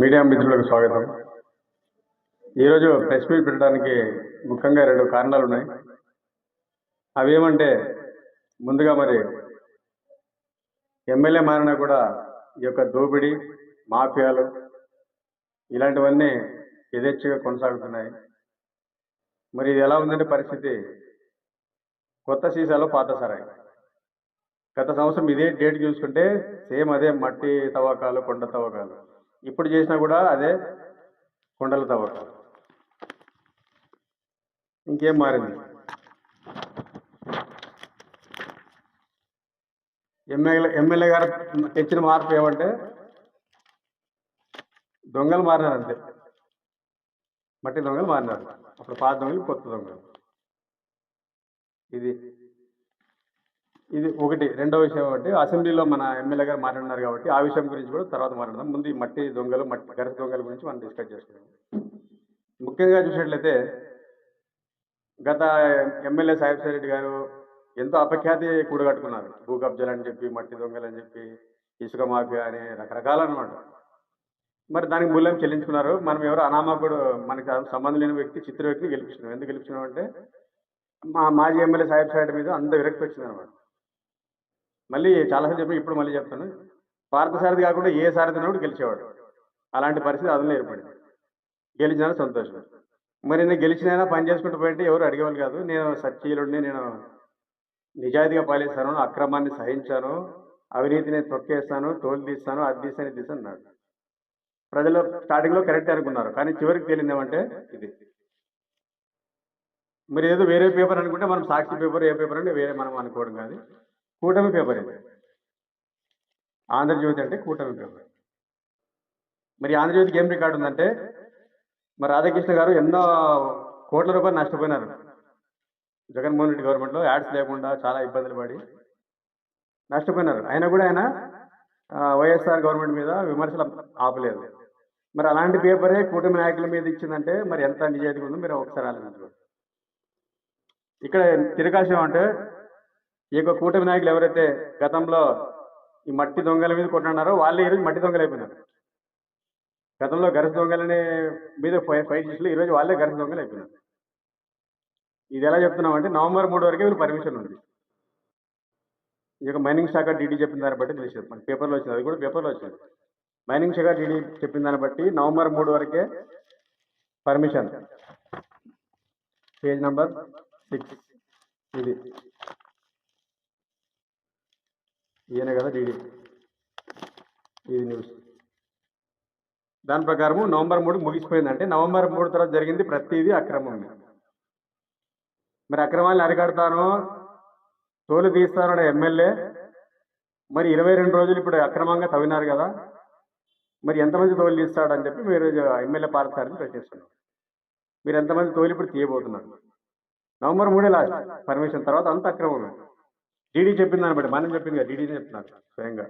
Media మిత్రులకు స్వాగతం. ఈరోజు ప్రెస్ మీట్ పెట్టడానికి ముఖ్యంగా రెండు కారణాలు ఉన్నాయి అవి ఏమంటే ముందుగా మరి ఎమ్మెల్యే మారినా కూడా ఈ యొక్క దోపిడీ మాఫియాలు ఇలాంటివన్నీ యథేచ్ఛగా కొనసాగుతున్నాయి. మరి ఇది ఎలా ఉందంటే పరిస్థితి కొత్త సీసాలో పాత సరాయి. గత సంవత్సరం ఇదే డేట్ చూసుకుంటే సేమ్ అదే మట్టి తవ్వకాలు కొండ తవ్వకాలు. ఇప్పుడు చేసినా కూడా అదే కొండల తవ్వకం ఇంకేం మారింది? ఎమ్మెల్యే ఎమ్మెల్యే గారు తెచ్చిన మార్పు ఏమంటే దొంగలు మారినారు అంతే మట్టి దొంగలు మారినారు. అప్పుడు పాత దొంగలు కొత్త దొంగలు. ఇది ఇది ఒకటి రెండో విషయం ఒకటి. అసెంబ్లీలో మన ఎమ్మెల్యే గారు మాట్లాడినారు కాబట్టి ఆ విషయం గురించి కూడా తర్వాత మాట్లాడదాం. ముందు ఈ మట్టి దొంగలు మట్టి గరస దొంగల గురించి మనం డిస్కస్ చేసుకుందాం ముఖ్యంగా చూసినట్లయితే గత ఎమ్మెల్యే సాహిబ్ రెడ్డి గారు ఎంతో అపఖ్యాతి కూడగట్టుకున్నారు. భూ కబ్జాలు అని చెప్పి మట్టి దొంగలు అని చెప్పి ఇసుక మాఫియా అని రకరకాలు అనమాట మరి దానికి మూల్యం చెల్లించుకున్నారు. మనం ఎవరు అనామకుడు మనకి సంబంధం లేని వ్యక్తి చిత్ర వ్యక్తిని గెలిపించినాం. ఎందుకు గెలిపించినాం అంటే మా మాజీ ఎమ్మెల్యే సాహిబ్ సాయిడ్ మీద అంత విరక్తి వచ్చింది అనమాట మళ్ళీ చాలాసార్లు చెప్పి ఇప్పుడు మళ్ళీ చెప్తాను. భారత సారథి కాకుండా ఏ సారథి కూడా గెలిచేవాడు. అలాంటి పరిస్థితి అదనలో ఏర్పడింది. గెలిచినా సంతోషం. మరి నేను గెలిచినైనా పని చేసుకుంటూ పోయింటే ఎవరు అడిగేవాళ్ళు కాదు. నేను సత్యీయుడిని నేను నిజాయితీగా పాలిస్తాను అక్రమాన్ని సహించాను అవినీతిని తొక్కేస్తాను తోలు తీస్తాను అది తీస్తాను ఇది అన్నాడు. ప్రజలు స్టార్టింగ్లో కరెక్ట్ అనుకున్నారు. కానీ చివరికి తేలింది ఏమంటే ఇది. మరి ఏదో వేరే పేపర్ అనుకుంటే మనం సాక్షి పేపర్ ఏ పేపర్ అంటే వేరే మనం అనుకోవడం కాదు. కూటమి పేపర్ ఇది. ఆంధ్రజ్యోతి అంటే కూటమి పేపర్. మరి ఆంధ్రజ్యోతికి ఏం రికార్డు ఉందంటే మరి రాధాకృష్ణ గారు ఎన్నో కోట్ల రూపాయలు నష్టపోయినారు. జగన్మోహన్ రెడ్డి గవర్నమెంట్లో యాడ్స్ లేకుండా చాలా ఇబ్బందులు పడి నష్టపోయినారు. అయినా కూడా ఆయన వైఎస్ఆర్ గవర్నమెంట్ మీద విమర్శలు ఆపలేదు. మరి అలాంటి పేపరే కూటమి నాయకుల మీద ఇచ్చిందంటే మరి ఎంత నిజాయితీ ఉందో మీరు ఒకసారి ఆలోచించుకోండి. ఇక్కడ తిరగాల్సిన అంటే ఈ యొక్క కూటమి నాయకులు ఎవరైతే గతంలో ఈ మట్టి దొంగల మీద కొట్టినారో వాళ్ళే ఈరోజు మట్టి దొంగలు అయిపోయినారు గతంలో గరస దొంగలని మీద ఫైట్ చేసిన ఈరోజు వాళ్ళే గరస దొంగలు అయిపోయినారు ఇది ఎలా చెప్తున్నామంటే నవంబర్ మూడు వరకే వీళ్ళు పర్మిషన్ ఉంది. ఈ యొక్క మైనింగ్ శాఖ డీడీ చెప్పిన దాన్ని బట్టి తెలిసింది. మన పేపర్లో వచ్చింది. అది కూడా పేపర్లో వచ్చింది. మైనింగ్ శాఖ డీడీ చెప్పిన దాన్ని బట్టి నవంబర్ మూడు వరకే పర్మిషన్. Page number six. ఇది. ఈయన కదా డీడీ ఇది న్యూస్ దాని ప్రకారము నవంబర్ మూడు ముగిసిపోయిందంటే నవంబర్ మూడు తర్వాత జరిగింది ప్రతిదీ అక్రమం. మరి అక్రమాన్ని అరికడతాను తోలు తీస్తాను ఎమ్మెల్యే మరి ఇరవై రెండు రోజులు ఇప్పుడు అక్రమంగా తవ్వినారు కదా మరి ఎంతమంది తోలు తీస్తాడని చెప్పి మీరు ఎమ్మెల్యే పార్థసారిని ప్రశ్నిస్తున్నారు మీరు ఎంతమంది తోలు ఇప్పుడు తీయబోతున్నారు? నవంబర్ మూడే లాస్ట్ పర్మిషన్ తర్వాత అంత అక్రమమే. డీడీ చెప్పింది దాన్ని బట్టి మనం చెప్పింది కదా డీడీనే చెప్తున్నారు స్వయంగా.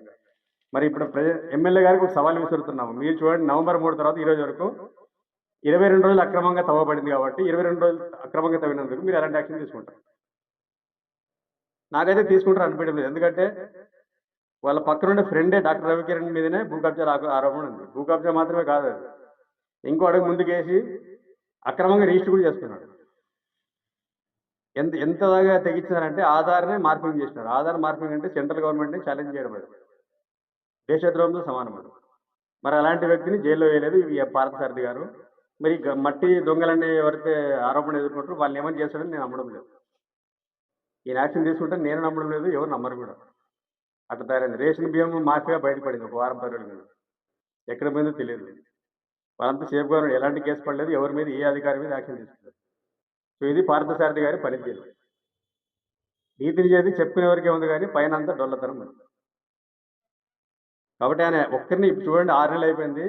మరి ఇప్పుడు ప్రజ ఎమ్మెల్యే గారికి ఒక సవాల్ విసురుతున్నాము. మీరు చూడండి నవంబర్ మూడు తర్వాత ఈ రోజు వరకు ఇరవై రెండు రోజులు అక్రమంగా తవ్వబడింది కాబట్టి ఇరవై రెండు రోజులు అక్రమంగా తవ్వినందుకు మీరు ఎలాంటి యాక్షన్ తీసుకుంటారు? నాకైతే తీసుకుంటారు అనిపించడం లేదు. ఎందుకంటే వాళ్ళ పక్కన ఉండే ఫ్రెండే డాక్టర్ రవికిరణ్ మీదనే భూ కబ్జా ఆరోపణ ఉంది. భూ కబ్జా మాత్రమే కాదు ఇంకో అడుగు ముందుకేసి అక్రమంగా రిజిస్టర్ కూడా చేస్తున్నాడు ఎంత ఎంత దాకా తెగించారంటే ఆధార్నే మార్పింగ్ చేసినారు. ఆధార్ మార్పింగ్ అంటే సెంట్రల్ గవర్నమెంట్ని ఛాలెంజ్ చేయడం అది. దేశద్రోహంతో సమానం అది మరి అలాంటి వ్యక్తిని జైల్లో వేయలేదు ఈ పార్థసారథి గారు. మరి మట్టి దొంగలనే ఎవరైతే ఆరోపణ ఎదుర్కొంటారో వాళ్ళని ఏమని చేస్తాడని నేను నమ్మడం లేదు. ఈయన యాక్షన్ తీసుకుంటే నేను నమ్మడం లేదు ఎవరు నమ్మరు కూడా. అట్లా తయారైంది. రేషన్ బియ్యం మాఫియా బయటపడింది ఒక వారం పది రోజుల మీద ఎక్కడ పోయిందో తెలియదు. వాళ్ళంతా సేఫ్ ఎలాంటి కేసు పడలేదు. ఎవరి మీద ఏ అధికారి మీద యాక్షన్ తీసుకున్నారు. సో ఇది పార్థసారథి గారి పనితీరు నీతిని చేసి చెప్పుకునేవరకే ఉంది కానీ పైన అంతా డొల్లతనం ఉంది. కాబట్టి ఆయన ఒక్కరిని ఇప్పుడు చూడండి ఆరు నెలలు అయిపోయింది.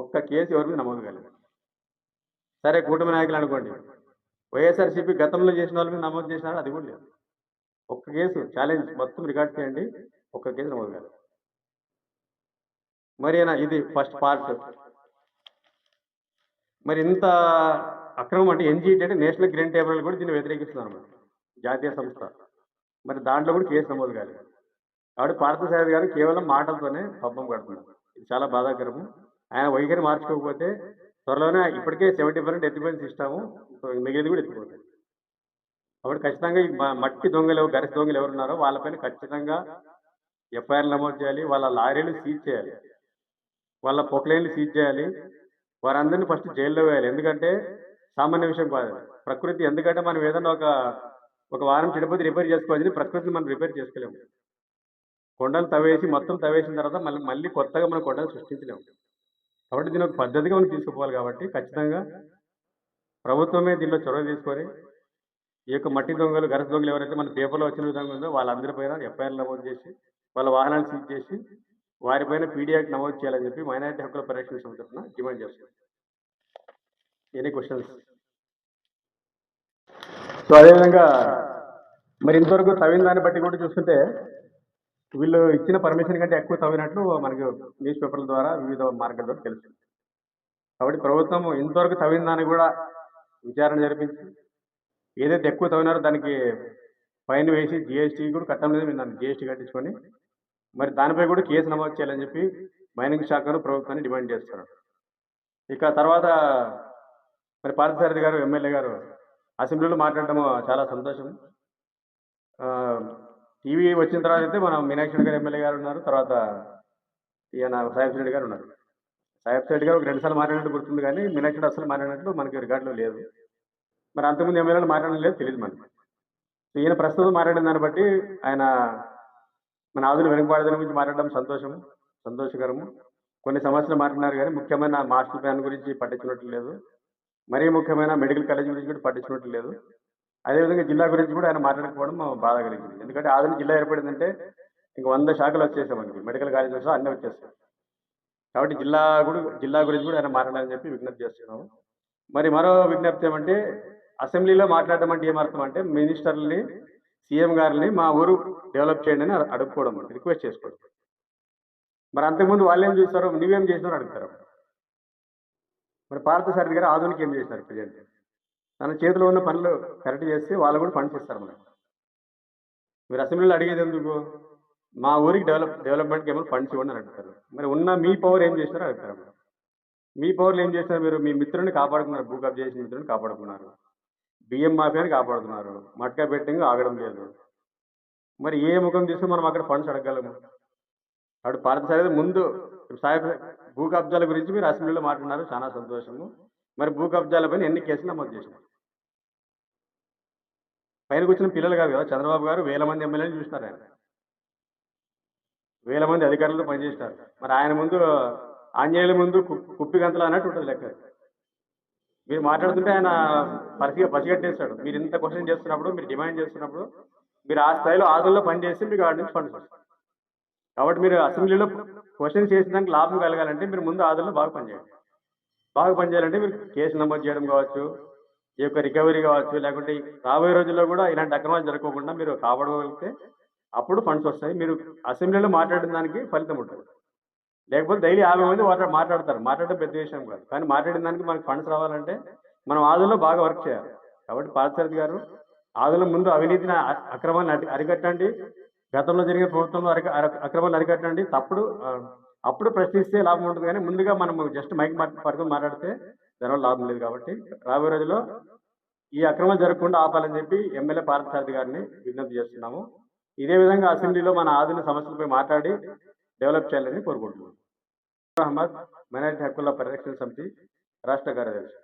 ఒక్క కేసు ఎవరి మీద నమోదు కాలేదు. సరే కూటమి నాయకులు అనుకోండి. వైఎస్ఆర్సీపీ గతంలో చేసిన వాళ్ళ మీద నమోదు చేసిన అది కూడా లేదు. ఒక్క కేసు ఛాలెంజ్ మొత్తం రికార్డ్ చేయండి. ఒక్క కేసు నమోదు కాలేదు. మరి ఇది ఫస్ట్ పార్ట్. మరి ఇంత అక్రమం అంటే ఎన్జీటీ అంటే నేషనల్ గ్రీన్ టేబుల్ కూడా దీన్ని వ్యతిరేకిస్తున్నారు అన్నమాట జాతీయ సంస్థ. మరి దాంట్లో కూడా కేసు నమోదు కాలేదు. కాబట్టి పార్థసారథి గారు కేవలం మాటలతోనే పబ్బం కడుతున్నారు. ఇది చాలా బాధాకరము. ఆయన వైఖరి మార్చుకోకపోతే త్వరలోనే ఇప్పటికే సెవెంటీ పర్సెంట్ ఎత్తిపోయిన సిస్టము మిగిలింది కూడా ఎత్తిపోతుంది కాబట్టి ఖచ్చితంగా ఈ మట్టి దొంగలు గరిస దొంగలు ఎవరున్నారో వాళ్ళపైన ఖచ్చితంగా ఎఫ్ఐఆర్ నమోదు చేయాలి. వాళ్ళ లారీలు సీజ్ చేయాలి. వాళ్ళ పొక్లైన్లు సీజ్ చేయాలి. వారందరినీ ఫస్ట్ జైల్లో వేయాలి. ఎందుకంటే సామాన్య విషయం కాదు. ప్రకృతి ఎందుకంటే మనం ఏదైనా ఒక ఒక వారం చెడిపోతే రిపేర్ చేసుకోవాలి ప్రకృతిని మనం రిపేర్ చేసుకోలేము. కొండలు తవ్వేసి మొత్తం తవ్వేసిన తర్వాత మళ్ళీ మళ్ళీ కొత్తగా మనం కొండలు సృష్టించలేము. కాబట్టి దీని ఒక పద్ధతిగా మనం తీసుకుపోవాలి కాబట్టి ఖచ్చితంగా ప్రభుత్వమే దీనిలో చొరవ తీసుకొని ఈ యొక్క మట్టి దొంగలు గరస దొంగలు ఎవరైతే మన పేపర్లో వచ్చిన విధంగా ఉందో వాళ్ళందరిపైన ఎఫ్ఐఆర్ నమోదు చేసి వాళ్ళ వాహనాలు సీజ్ చేసి వారిపైన పీడియాకి నమోదు చేయాలని చెప్పి మైనారిటీ హక్కుల పరిరక్షణ సంస్థ డిమాండ్ చేస్తున్నాం. ఎనీ క్వశ్చన్స్ సో అదేవిధంగా మరి ఇంతవరకు తవ్విన దాన్ని బట్టి కూడా చూస్తుంటే వీళ్ళు ఇచ్చిన పర్మిషన్ కంటే ఎక్కువ తవ్వినట్లు మనకు న్యూస్ పేపర్ల ద్వారా వివిధ మార్గాల ద్వారా తెలుస్తుంది. కాబట్టి ప్రభుత్వం ఇంతవరకు తవ్విన దాన్ని కూడా విచారణ జరిపించి ఏదైతే ఎక్కువ తవ్వినారో దానికి ఫైన్ వేసి జిఎస్టీ కూడా కట్టడం లేదు దాన్ని జిఎస్టీ కట్టించుకొని మరి దానిపై కూడా కేసు నమోదు చేయాలని చెప్పి మైనింగ్ శాఖను ప్రభుత్వాన్ని డిమాండ్ చేస్తున్నారు. ఇక తర్వాత మరి పార్థసారథి గారు ఎమ్మెల్యే గారు అసెంబ్లీలో మాట్లాడటం చాలా సంతోషం. టీవీ వచ్చిన తర్వాత అయితే మనం మీనాక్షి గారు ఎమ్మెల్యే గారు ఉన్నారు. తర్వాత ఈయన సాహెబ్ రెడ్డి గారు ఉన్నారు. సాహెబ్ రెడ్డి గారు ఒక రెండు సార్లు మాట్లాడినట్టు గుర్తుంది కానీ మీనాక్షి అసలు మాట్లాడినట్లు మనకి రికార్డులో లేదు. మరి అంతకుముందు ఎమ్మెల్యేలు మాట్లాడడం లేదు తెలియదు మనకి. సో ఈయన ప్రస్తుతం మాట్లాడిన దాన్ని బట్టి ఆయన మన ఆధునిక వెనుకబాటుదల గురించి మాట్లాడడం సంతోషం సంతోషకరము. కొన్ని సమస్యలు మాట్లాడినారు కానీ ముఖ్యమైన మాస్టర్ ప్లాన్ గురించి పట్టించినట్లు లేదు. మరీ ముఖ్యమైన మెడికల్ కాలేజ్ గురించి కూడా పట్టించుకోవటం లేదు అదేవిధంగా జిల్లా గురించి కూడా ఆయన మాట్లాడకపోవడం బాధ కలిగింది. ఎందుకంటే ఆధునిక జిల్లా ఏర్పడిందంటే ఇంక వంద శాఖలు వచ్చేసాయి మనకి. మెడికల్ కాలేజెస్ అన్నీ వచ్చేస్తాయి కాబట్టి జిల్లా కూడా జిల్లా గురించి కూడా ఆయన మాట్లాడాలని చెప్పి విజ్ఞప్తి చేస్తున్నాము. మరి మరో విజ్ఞప్తి ఏమంటే అసెంబ్లీలో మాట్లాడడం అంటే ఏమర్థం అంటే మినిస్టర్ని సీఎం గారిని మా ఊరు డెవలప్ చేయండి అని అడుక్కోవడం అంటే రిక్వెస్ట్ చేసుకోవడం. మరి అంతకుముందు వాళ్ళు ఏం చూస్తారు నువ్వేం చేసినారు అడుగుతారు మరి పార్థసారథి గారు ఆధునిక ఏం చేశారు ప్రజెంట్ తన చేతిలో ఉన్న పనులు కరెక్ట్ చేస్తే వాళ్ళు కూడా ఫండ్స్ ఇస్తారు మనకు మీరు అసెంబ్లీలో అడిగేది ఎందుకు? మా ఊరికి డెవలప్ డెవలప్మెంట్కి ఏమైనా ఫండ్స్ ఇవ్వండి అని అడుగుతారు. మరి ఉన్న మీ పవర్ ఏం చేస్తారో అడుగుతారు మీ పవర్లు ఏం చేస్తారు మీరు? మీ మిత్రుడిని కాపాడుకున్నారు భూ కబ్జా చేసిన మిత్రుని కాపాడుకున్నారు. బియ్యం మాఫియాని కాపాడుతున్నారు. మట్కా బెట్టింగ్ ఆగడం లేదు. మరి ఏ ముఖం తీసుకుని మనం అక్కడ ఫండ్స్ అడగగలము? అటు పార్థసారథి ముందు సాహెబ్ భూ కబ్జాల గురించి మీరు అసెంబ్లీలో మాట్లాడినారు. చాలా సంతోషము. మరి భూ కబ్జాల పైన ఎన్ని కేసులు నమోదు చేసినారు పైన కూర్చున్న పిల్లలు కాదు కదా చంద్రబాబు గారు వేల మంది ఎమ్మెల్యేలు చూసినారు ఆయన. వేల మంది అధికారులతో పనిచేసినారు. మరి ఆయన ముందు ఆంజనేయుల ముందు కు- కుప్పి గంతలు అన్నట్టు ఉంటుంది లెక్క. మీరు మాట్లాడుతుంటే ఆయన పరిసిగా పసిగట్టేస్తాడు మీరు ఇంత క్వశ్చన్ చేస్తున్నప్పుడు మీరు డిమాండ్ చేస్తున్నప్పుడు మీరు ఆ స్థాయిలో ఆదుల్లో పనిచేసి మీకు వాటి నుంచి ఫండ్స్ కాబట్టి మీరు అసెంబ్లీలో క్వశ్చన్ చేసినాక లాభం కలగాలంటే మీరు ముందు ఆదుల్లో బాగా పనిచేయండి. బాగా పనిచేయాలంటే మీరు కేసు నమోదు చేయడం కావచ్చు ఈ యొక్క రికవరీ కావచ్చు లేకుంటే రాబోయే రోజుల్లో కూడా ఇలాంటి అక్రమాలు జరగకుండా మీరు కాపాడగలిగితే అప్పుడు ఫండ్స్ వస్తాయి. మీరు అసెంబ్లీలో మాట్లాడిన దానికి ఫలితం ఉంటుంది. లేకపోతే డైలీ యాభై మంది మాట్లాడతారు. మాట్లాడడం పెద్ద విషయం కాదు. కానీ మాట్లాడిన దానికి మనకి ఫండ్స్ రావాలంటే మనం ఆదుల్లో బాగా వర్క్ చేయాలి. కాబట్టి పార్థసారథి గారు ఆదుల ముందు అవినీతిని అక్రమాన్ని అరికట్టండి. గతంలో జరిగిన ప్రభుత్వంలో అరిక అక్రమాలు అరికట్టండి. తప్పుడు అప్పుడు ప్రశ్నిస్తే లాభం ఉంటుంది కానీ ముందుగా మనం జస్ట్ మైక్ పడుకుని మాట్లాడితే దానివల్ల లాభం లేదు కాబట్టి రాబోయే రోజుల్లో ఈ అక్రమం జరగకుండా ఆపాలని చెప్పి ఎమ్మెల్యే పార్థసారథి గారిని విజ్ఞప్తి చేస్తున్నాము. ఇదే విధంగా అసెంబ్లీలో మన ఆధునిక సమస్యలపై మాట్లాడి డెవలప్ చేయాలని కోరుకుంటున్నాం. అహ్మద్ మైనారిటీ హక్కుల పరిరక్షణ సమితి రాష్ట్ర కార్యదర్శి.